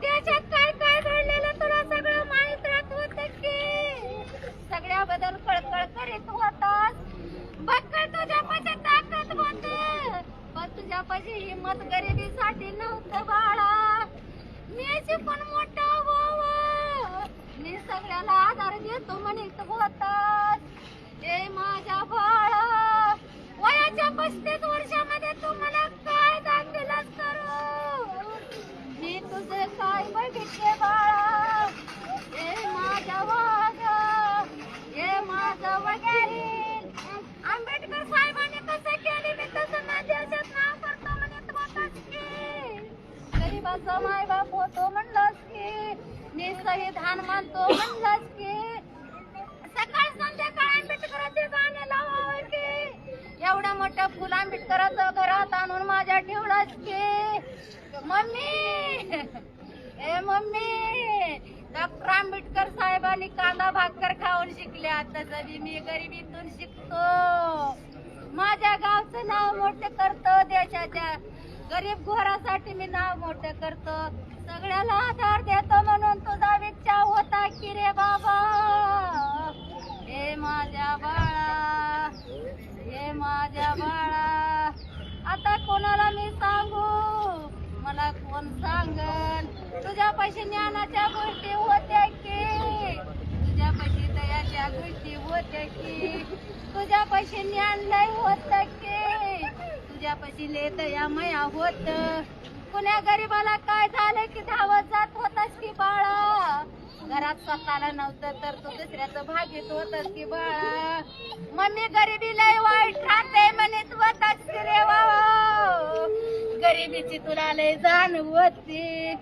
त्याच्यात काय काय घडलेलं तुला सगळं माहीत राहत होत की सगळ्याबद्दल कळकळ करीत होतास. बक्कळ तुझ्या पाशी ताकद होते? पण तुझ्या पाशी हिंमत गरिबीसाठी नव्हतं बाळा. मी शिकून मोठा व्हावं. मी सगळ्याला आधार देतो म्हणत होतास. हे माझ्या बाळा वयाच्या पस्तीस वर्षामध्ये हनुमान मानतो म्हणलास की सकाळ संध्याकाळ आंबेडकरांचे गाणे लावावे की एवढं मोठं फुल आंबेडकराचं घरात आणून माझ्या ठेवलास की मम्मी ए मम्मी डॉक्टर आंबेडकर साहेबांनी कांदा भाकर खाऊन शिकल्या तसं बी मी गरिबीतून शिकतो. माझ्या गावचं नाव मोठं करतो देशाच्या गरीब घोरासाठी मी नाव मोठं करतो. सगळ्याला आधार देतो म्हणून तुझा विचार होता की रे बाबा? हे माझ्या बाळा हे माझ्या बाळा. आता कोणाला मी सांगू? मला कोण सांगन? तुझ्या पैसे ज्ञानाच्या गोष्टी होत्या की? तुझ्या पैसे दयाच्या गोष्टी होत्या की? तुझ्या पैसे ज्ञान लय होत की? तुझ्या पैसे ले दया मया होत. कुण्या गरीबाला काय झालं की धावत जात होतास की बाळा? घरात स्वतःला नव्हतं तर तू दुसऱ्याचं भागीत होतास की बाळा? मम्मी गरिबी लय वाईट राहते म्हणत होतास की रे बाबा गरिबीची तुला लय जाणवती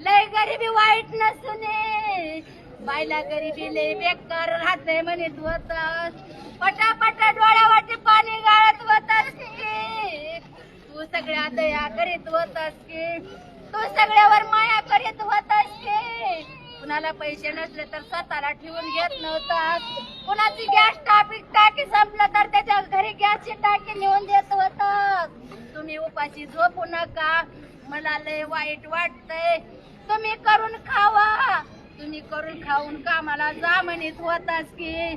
लय गरिबी वाईट नसुने बायला गरिबी लय बेकार राहते म्हणत होतास. पटापटा डोळ्यावरती पाणी गाळत होतास की. तू सगळ्या दया करीत होतास की. तू सगळ्यावर माया करीत होतास की. कुणाला पैसे नसले तर स्वतःला ठेवून घेत नव्हतास. कुणाची गॅस टाकी टाकी संपलं तर त्याच्या घरी गॅसची टाकी नेऊन देत होतास. तुम्ही उपाशी झोपू नका. मला लय वाईट वाटतंय. तुम्ही करून खावा. तुम्ही करून खाऊन कामाला जा म्हणत होतास की.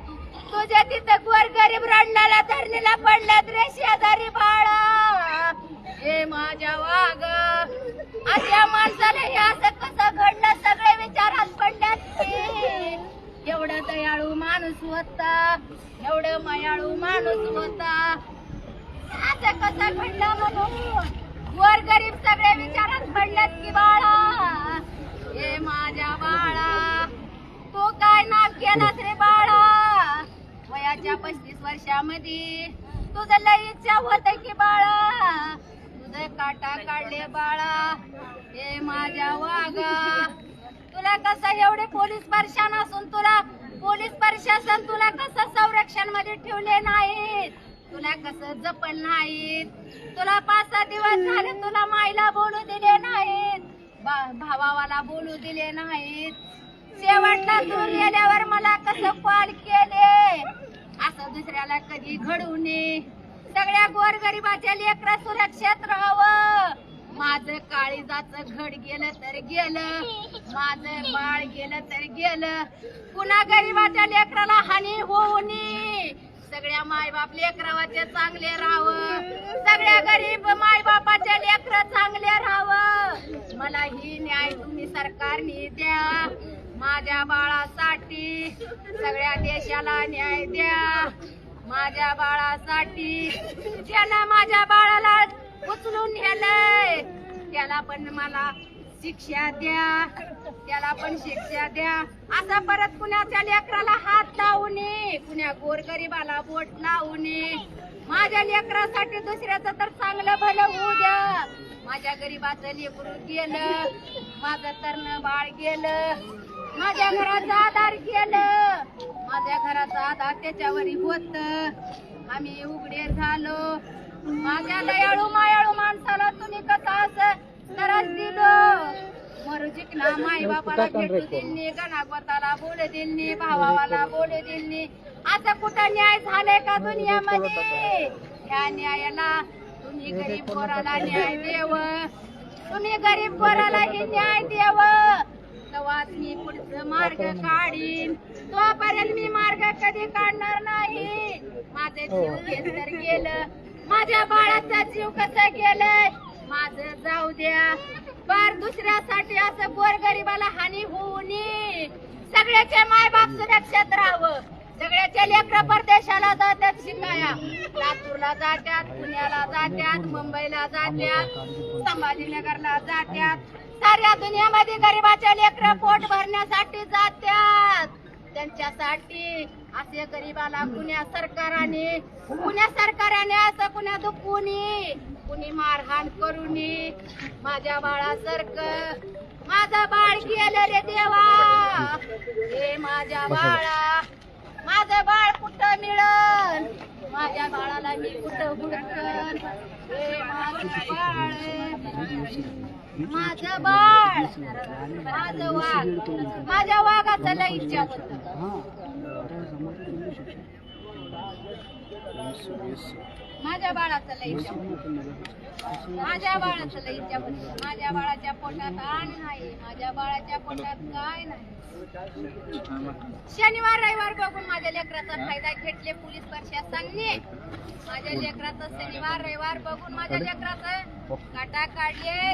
तुझ्या तिथं गोर गरीब रडण्याला धरणीला पडल्यात रे शेजारी बाळा. असं कसं घडलं? सगळे विचारात पडल्यात एवढं दयाळू माणूस होता. एवढं मायाळू माणूस होता. असं कसं घडलं म्हणून? वर गरीब सगळे विचारात पडल्यात की बाळा हे माझ्या बाळा. तू काय नाव केलास रे बाळा? वयाच्या पस्तीस वर्षामध्ये तुझं लय इच्छा होत की बाळा. तुझं काटा काढले बाळा. हे माझ्या वागा तुला कसं एवढे पोलीस प्रशासन असून तुला पोलीस प्रशासन तुला कसं संरक्षणमध्ये ठेवले नाहीत? तुला कसं जपल नाहीत? तुला पाच सहा दिवस झाले तुला माईला बोलू दिले नाहीत. बा- बोलू दिले नाहीत. शेवटला तू गेल्यावर मला कसं कॉल केले? असं दुसऱ्याला कधी घडू नये. सगळ्या गोरगरिबाच्या लेकरा सुरक्षित राहावं. माझं काळीजाचं घड गेलं तर गेलं माझं बाळ गेलं तर गेलं. पुन्हा गरीबाच्या लेकराला हानी होऊ नये सगळ्या मायबाप लेकरावाचे चांगले राहावं. सगळ्या गरीब मायबापाचे लेकर चांगले राहावं. मला ही न्याय तुम्ही सरकारने द्या. माझ्या बाळासाठी सगळ्या देशाला न्याय द्या. माझ्या बाळासाठी ज्यांना माझ्या बाळाला उचलून नेलंय. त्याला पण मला शिक्षा द्या. त्याला पण शिक्षा द्या. असा परत कुणाच्या लेकराला हात लावू नये कुण्या गोरगरीबाला बोट लावू नये माझ्या लेकरासाठी दुसऱ्याचं तर चांगलं भलं होऊ द्या. माझ्या गरीबाचं लेकरू गेलं माझं तरण बाळ गेलं माझ्या घराचा आधार गेलं. माझ्या घराचा आधार त्याच्यावर होत. आम्ही उघडे झालो. माझ्या दयाळू जिकना माई बापाला भेटू दिलनी गणागोताला बोलू दिलनी भावाला बोलू दिलनी. असं कुठं न्याय झालाय का दुनियामध्ये? ह्या न्यायाला तुम्ही गरीब पोराला न्याय देव. तुम्ही गरीब पोराला हे न्याय देव. तेव्हाच मी पुढचं मार्ग काढीन. तोपर्यंत मी मार्ग कधी काढणार नाही? माझे जीव घेत तर गेलं. माझ्या बाळाचा जीव कसं गेलंय? माझं जाऊ द्या. फार दुसऱ्यासाठी असं गोरगरीबाला हानी होऊ नये सगळ्याचे मायबाप सुरक्षेत राहावं सगळ्याचे लेकर परदेशाला जातात शिकाया लातूरला जात्यात पुण्याला जात्यात मुंबईला जात्यात संभाजीनगरला जात्यात साऱ्या दुनियामध्ये गरिबाच्या लेकर पोट भरण्यासाठी जात्यात त्यांच्यासाठी असे गरीबाला पुण्या सरकाराने पुण्या सरकाराने असं कुण्या दुखवून? कुणी मारहाण करूनी? माझ्या बाळासारख. माझं बाळ गेलं रे देवा. हे माझ्या बाळा. माझं बाळ कुठं मिळन? माझ्या बाळाला मी कुठं हुडकन? हे माझं बाळ. माझं बाळ. माझं वाघ. माझ्या वाघाचं लई इच्छा होत. माझ्या बाळाचं लई माझ्या बाळाचं लई इच्छा माझ्या बाळाच्या पोटात आण नाही. माझ्या बाळाच्या पोटात काय नाही. शनिवार रविवार बघून माझ्या लेकराचा फायदा घेतले पोलीस प्रशासनाने. माझ्या लेकराचा शनिवार रविवार बघून माझ्या लेकराचं काटा काढले